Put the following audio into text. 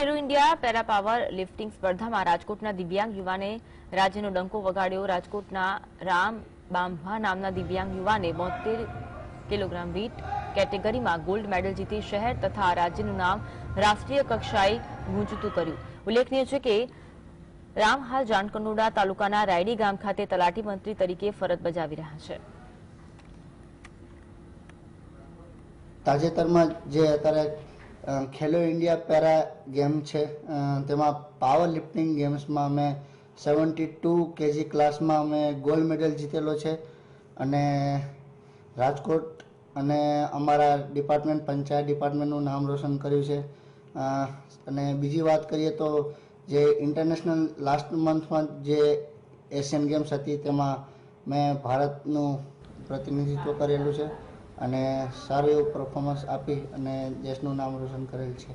Khelo India para power lifting સ્પર્ધામાં રાજકોટના દિવ્યાંગ યુવાને રાજ્યનો ડંકો વગાડ્યો. રાજકોટના રામ બાંભા નામના દિવ્યાંગ યુવાને બોતેર કિલોગ્રામ વીટ કેટેગરીમાં ગોલ્ડ મેડલ જીતી શહેર તથા રાજ્યનું નામ રાષ્ટ્રીય કક્ષાએ ગુંજતું કર્યું. ઉલ્લેખનીય છે કે રામ હાલ જાનકનોડા તાલુકાના રાયડી ગામ ખાતે તલાટી મંત્રી તરીકે ફરજ બજાવી રહ્યા છે. તાજેતરમાં જે અત્યારે ખેલો ઇન્ડિયા પેરા ગેમ છે. તેમાં પાવર લિફ્ટિંગ ગેમ્સમાં અમે સેવન્ટી ટુ કેજી ક્લાસમાં અમે ગોલ્ડ મેડલ જીતેલો છે. અને રાજકોટ અને અમારા ડિપાર્ટમેન્ટ પંચાયત ડિપાર્ટમેન્ટનું નામ રોશન કર્યું છે. અને બીજી વાત કરીએ તો જે ઇન્ટરનેશનલ લાસ્ટ મંથમાં જે એશિયન ગેમ્સ હતી, તેમાં મેં ભારતનું પ્રતિનિધિત્વ કરેલું છે. અને સારું એવું પરફોર્મન્સ આપી અને દેશનું નામ રોશન કરેલ છે.